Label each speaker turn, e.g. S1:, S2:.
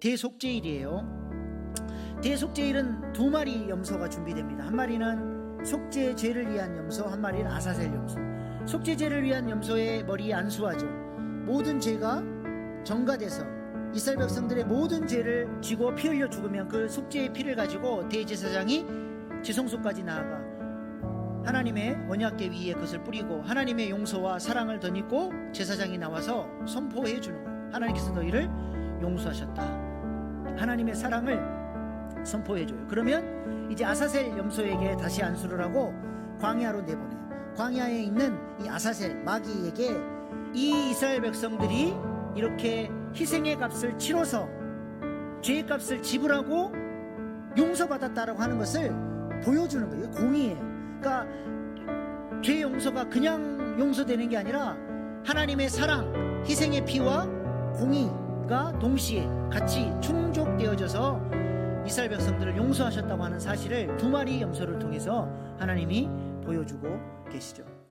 S1: 대속죄일이에요. 대속죄일은 두 마리 염소가 준비됩니다. 한 마리는 속죄 죄를 위한 염소, 한 마리는 아사셀 염소. 속죄 죄를 위한 염소의 머리에 안수하죠. 모든 죄가 정가돼서 이스라엘 백성들의 모든 죄를 쥐고 피 흘려 죽으면 그 속죄의 피를 가지고 대제사장이 지성소까지 나아가 하나님의 언약궤 위에 그것을 뿌리고 하나님의 용서와 사랑을 덧입고 제사장이 나와서 선포해 주는 거예요. 하나님께서 너희를 용서하셨다. 하나님의 사랑을 선포해 줘요. 그러면 이제 아사셀 염소에게 다시 안수를 하고 광야로 내보내요. 광야에 있는 이 아사셀 마귀에게 이 이스라엘 백성들이 이렇게 희생의 값을 치러서 죄의 값을 지불하고 용서받았다라고 하는 것을 보여주는 거예요. 공의예요. 그러니까 죄 용서가 그냥 용서되는 게 아니라 하나님의 사랑, 희생의 피와 공의가 동시에 같이 충 족되어져서 이스라엘 백성들을 용서하셨다고 하는 사실을 두 마리 염소를 통해서 하나님이 보여주고 계시죠.